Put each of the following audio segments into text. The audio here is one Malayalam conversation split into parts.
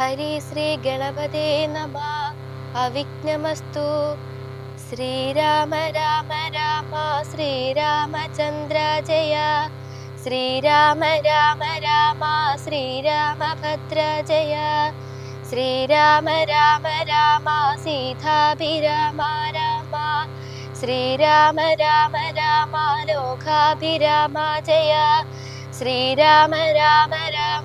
ഹരി ശ്രീ ഗണപതേ നമ. അവിഘ്നമസ്തു. ശ്രീരാമ രാമ രാമ ശ്രീരാമചന്ദ്ര ജയ. ശ്രീരാമ രാമ രാമ ശ്രീരാമഭദ്ര ജയ. ശ്രീരാമ രാമ രാമ സീതാഭിരാമ രാമ. ശ്രീരാമ രാമ രാമ ലോകാഭിരാമ ജയ. ശ്രീരാമ രാമ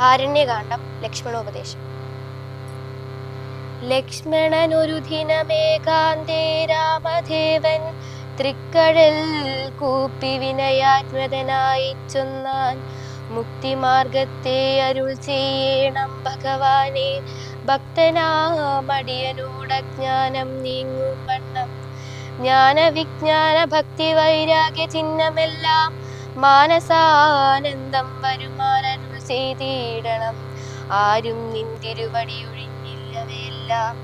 ആരണ്യകാന്ഡം ലക്ഷ്മണോപദേശം. ലക്ഷ്മണനൊരു ദിനമേകാന്തേ രാമദേവൻ തൃക്കഴൽ കൂപ്പി വിനയാത്മതനായി ചൊന്നാൻ മുക്തിമാർഗത്തെ അരുൾ ചെയ്യണം ഭഗവാനെ. ഭക്തനാമടിയനോടജ്ഞാനം നീങ്ങും വണ്ണം. ജ്ഞാന വിജ്ഞാന ഭക്തി വൈരാഗ്യ ചിഹ്നമെല്ലാം മാനസാനന്ദം വരുമാനരുൾ ചെയ്തിടണം. ആരും നിന്തിരുവടി ഒഴിഞ്ഞില്ലവയെല്ലാം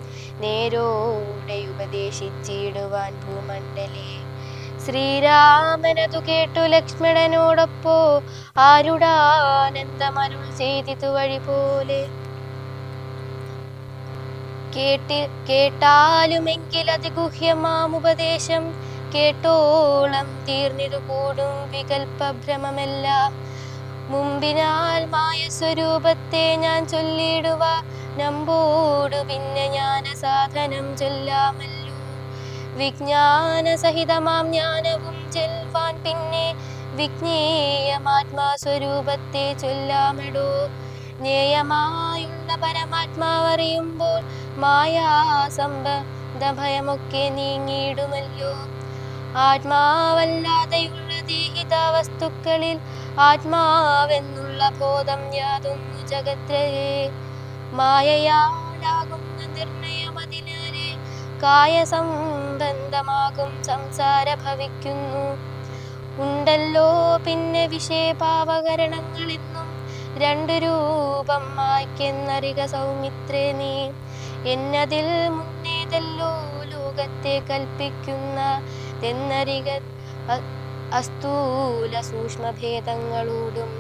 നേരോടെ ഉപദേശിച്ചിടുവാൻ ഭൂമണ്ഡലേ. ശ്രീരാമനതു കേട്ടു ലക്ഷ്മണനോടൊപ്പോ ആരുടാനന്ദമരുൾ ചെയ്തിതു വഴി പോലെ കേട്ടി കേട്ടാലുമെങ്കിൽ അതിഗുഹ്യമാം ഉപദേശം. കേട്ടോളം തീർന്നിതു കൂടും വികൽപ്പഭ്രമമെല്ലാം. മുമ്പിനാൽ മായ സ്വരൂപത്തെ ഞാൻ ചൊല്ലിടുക നമ്പോടു പിന്നെ ജ്ഞാന സാധനം ചൊല്ലാമല്ലോ. വിജ്ഞാന സഹിതമാം ജ്ഞാനവും ചെൽവാൻ പിന്നെ വിജ്ഞേയമാത്മാ സ്വരൂപത്തെ ചൊല്ലാമടോ. ജ്ഞേയമായുള്ള പരമാത്മാവറിയുമ്പോൾ അറിയുമ്പോൾ സംബന്ധ ഭയമൊക്കെ നീങ്ങിയിടുമല്ലോ. ആത്മാവല്ലാതെയുള്ള ദേഹിത വസ്തുക്കളിൽ ആത്മാവെന്നുള്ള ബോധം യാതൊന്നു ജഗത്രേ മായയാലാകുന്ന നിർണയമതിനാലെ കായ സംബന്ധമാകും സംസാര ഭവിക്കുന്നു. ഉണ്ടല്ലോ പിന്നെ വിഷയപാപകരണങ്ങളെന്നും രണ്ടു രൂപം മായ്ക്കെന്നറിക സൗമിത്രേ നീ. എന്നതിൽ മുന്നേതല്ലോ ലോകത്തെ കൽപ്പിക്കുന്ന തെന്നറിക അസ്ഥൂല സൂക്ഷ്മഭേദങ്ങളോടും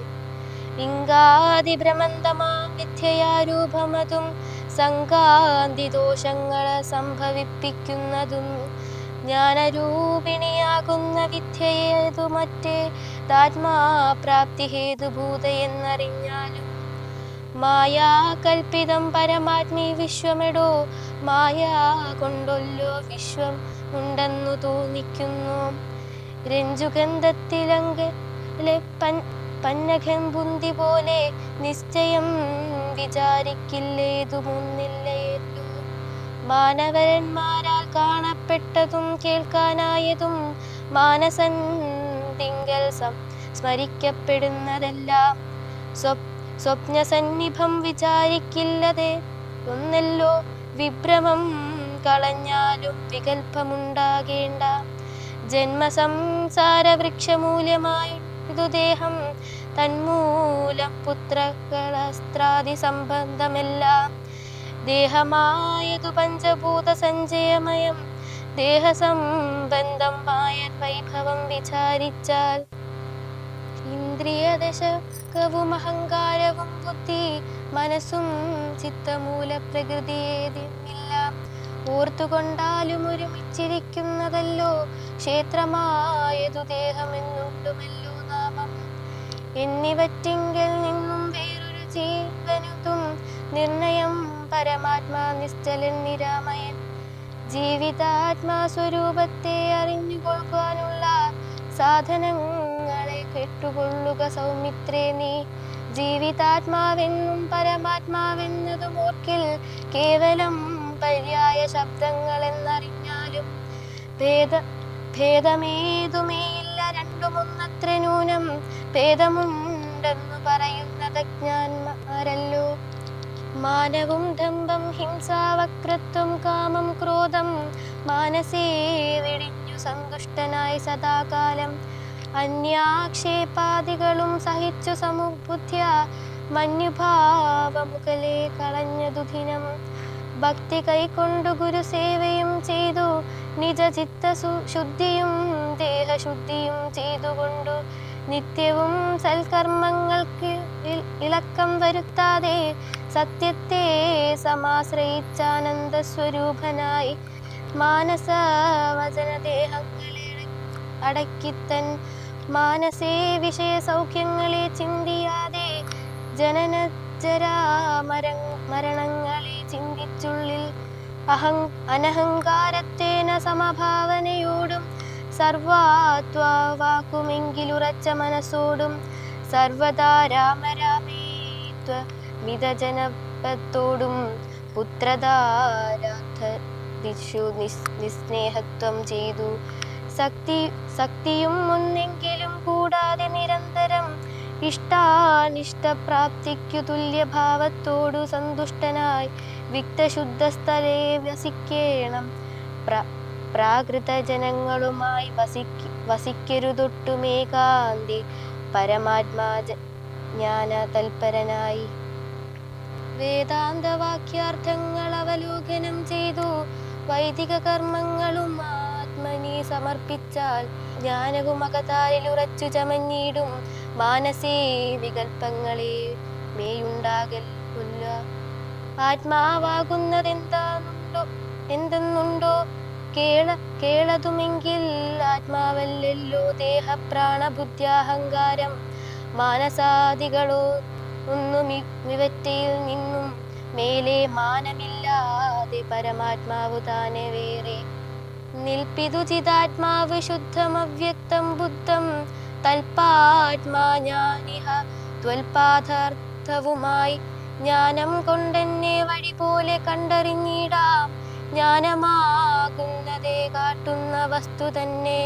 ലിംഗാതിഭ്രമന്തമാ മിഥ്യയാരൂപമതും സംകാന്തി ദോഷങ്ങളെ സംഭവിപ്പിക്കുന്നതും. ജ്ഞാനരൂപിണിയാകുന്ന വിദ്യയേതു മറ്റേ താത്മാപ്രാപ്തി ഹേതുഭൂത എന്നറിഞ്ഞാലും മായാകൽപ്പിതം പരമാത്മീ വിശ്വമെടോ മായാ കൊണ്ടൊല്ലോ വിശ്വം ഉണ്ടെന്നു തോന്നിക്കുന്നു. രഞ്ജുഗന്ധത്തിലങ്കലെ പൻ പന്നഘംബുന്തി പോലെ നിശ്ചയം വിചാരിക്കില്ലേതു മുന്നില്ലേറ്റു മാനവരന്മാരാൽ കാണപ്പെട്ടതും കേൾക്കാനായതും മാനസൻ തിങ്കൽ സം- സ്മരിക്കപ്പെടുന്നതെല്ലാം സ്വപ് സ്വപ്നസന്നിഭം വിചാരിക്കില്ലതെ. ഒന്നല്ലോ വിഭ്രമം കളഞ്ഞാലും വികൽപ്പമുണ്ടാകേണ്ട ജന്മസംസാര വൃക്ഷമൂല്യമായിതു ദേഹം തന്മൂലം പുത്രകളസ്ത്രാദി സംബന്ധമെല്ലാം ദേഹമായതു പഞ്ചഭൂത സഞ്ചയമയം ദേഹസംബന്ധമായ വൈഭവം വിചാരിച്ചാൽ. ഇന്ദ്രിയദശകവും അഹങ്കാരവും ബുദ്ധി മനസ്സും ചിത്തമൂല പ്രകൃതിയേതുമില്ല ഓർത്തുകൊണ്ടാലും ഒരുമിച്ചിരിക്കുന്നതല്ലോ. ക്ഷേത്രമായതു ദേഹമെന്നുണ്ടുമല്ലോ നാമം. എന്നിവറ്റിങ്കിൽ നിന്നും വേറൊരു ജീവനുതും. നിർണയം പരമാത്മാ നിശ്ചലൻ നിരാമയൻ. ജീവിതാത്മാ സ്വരൂപത്തെ അറിഞ്ഞുകൊള്ളുവാനുള്ള സാധനങ്ങളെ കെട്ടുകൊള്ളുക സൗമിത്രേ നീ. ജീവിതാത്മാവെന്നും പരമാത്മാവെന്നതും ഓർക്കിൽ കേവലം പര്യായ ശബ്ദങ്ങളെന്നറിഞ്ഞാലും ഭേദ ഭേദമേതുമേയില്ല രണ്ടുമൊന്നത്ര ന്യൂനം. ഭേദമുണ്ടെന്നു പറയുന്നത് ജ്ഞാന്മാരല്ലോ. മാനവും ദമ്പം ഹിംസാവക്രത്വം കാമം ക്രോധം മാനസേ വിടിഞ്ഞു സന്തുഷ്ടനായി സദാകാലം. അന്യാക്ഷേപാദികളും സഹിച്ചു സമുബുദ്ധ്യ മഞ്ഞുഭാവമുഖലേ കളഞ്ഞതു ദിനം. ഭക്തി കൈക്കൊണ്ടു ഗുരുസേവയും ചെയ്തു. നിജ ചിത്ത ശുദ്ധിയും ദേഹശുദ്ധിയും ചെയ്തുകൊണ്ടു. നിത്യവും സൽക്കർമ്മങ്ങൾക്ക് ഇളക്കം വരുത്താതെ സത്യത്തെ സമാശ്രയിച്ചാനന്ദ സ്വരൂപനായി മാനസ വചനദേഹങ്ങളെ അടക്കിത്തൻ മാനസേ വിഷയ സൗഖ്യങ്ങളെ ചിന്തിയാതെ ജനനജരാ മരണങ്ങളെ ചിന്തിച്ചുള്ളിൽ അഹം അനഹങ്കാരത്തേന സമഭാവനയോടും സർവാത്വാക്കുമെങ്കിലുറച്ച മനസ്സോടും സർവദാ രാമരാമേത്വ മിതജനപത്തോടും പുത്രധാരാർത്ഥ ദിശു നിസ്നേഹത്വം ചെയ്തു. ശക്തി ശക്തിയും ഒന്നെങ്കിലും കൂടാതെ നിരന്തരം ഇഷ്ടാനിഷ്ടപ്രാപ്തിക്കു തുല്യഭാവത്തോടു സന്തുഷ്ടനായി വിക്തശുദ്ധസ്ഥലേ വസിക്കേണം. പ്ര പ്രാകൃത ജനങ്ങളുമായി വസിക്ക വസിക്കരുതൊട്ടുമേകാന്തി. പരമാത്മാ ജ്ഞാന തൽപരനായി വേദാന്തവാക്യാർത്ഥങ്ങൾ അവലോകനം ചെയ്തു. വൈദിക കർമ്മങ്ങളും ആത്മനി സമർപ്പിച്ചാൽ ജ്ഞാനവും ഉറച്ചു ചമഞ്ഞിടും. മാനസേ വികൽപ്പങ്ങളെ മേയുണ്ടാകൽ കൊല്ല. ആത്മാവാകുന്നതെന്താണുണ്ടോ? എന്തെന്നുണ്ടോ? കേള കേളതുമെങ്കിൽ ആത്മാവല്ലല്ലോ ദേഹപ്രാണബുദ്ധ്യാഹങ്കാരം മാനസാദികളോ ഒന്നും വിവറ്റയിൽ നിന്നും മേലെ മാനമില്ലാതെ പരമാത്മാവ് താനെ വേറെ. നിൽപ്പിതു ചിതാത്മാവ് ശുദ്ധമവ്യക്തം ബുദ്ധം. തൽപ്പാത്മാ ഞാനിഹ ത്വൽപാഥാർത്ഥവുമായി ജ്ഞാനം കൊണ്ടെന്നെ വഴി പോലെ കണ്ടറിഞ്ഞിടാം. ജ്ഞാനമാകുന്നതേ കാട്ടുന്ന വസ്തു തന്നെ.